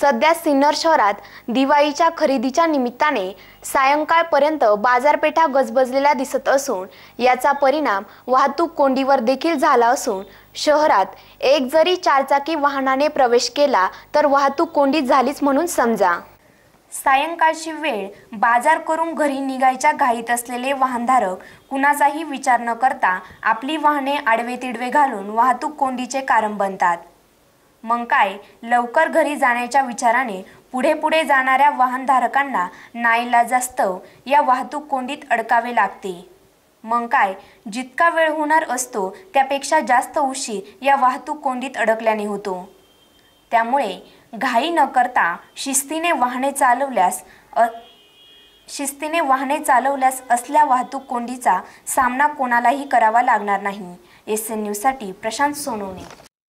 सध्या सिन्नर शहरात दिवाळीच्या खरेदीच्या निमित्ताने सायंकाळपर्यंत बाजारपेठा गजबजलेल्या दिसत असून याचा परिणाम वाहतूक कोंडीवर देखील झाला असून शहरात एक जरी चारचाकी वाहनाने प्रवेश केला तर वाहतूक कोंडी झालीच म्हणून समजा. सायंकाळची वेळ बाजार करून घरी निघायच्या घाईत असलेले वाहनधारक कुणाचाही विचार न करता आपली वाहने आडवे तिडवे घालून वाहतूक कोंडीचे कारण बनतात. मग काय? लवकर घरी जाण्याच्या विचाराने पुढे पुढे जाणाऱ्या वाहनधारकांना नाईलाजास्तव या वाहतूक कोंडीत अडकावे लागते. मग काय? जितका वेळ होणार असतो त्यापेक्षा जास्त उशीर या वाहतूक कोंडीत अडकल्याने होतो. त्यामुळे घाई न करता शिस्तीने वाहने चालवल्यास अ शिस्तीने वाहने चालवल्यास असल्या वाहतूक कोंडीचा सामना कोणालाही करावा लागणार नाही. एस एन न्यूजसाठी प्रशांत सोनवणे.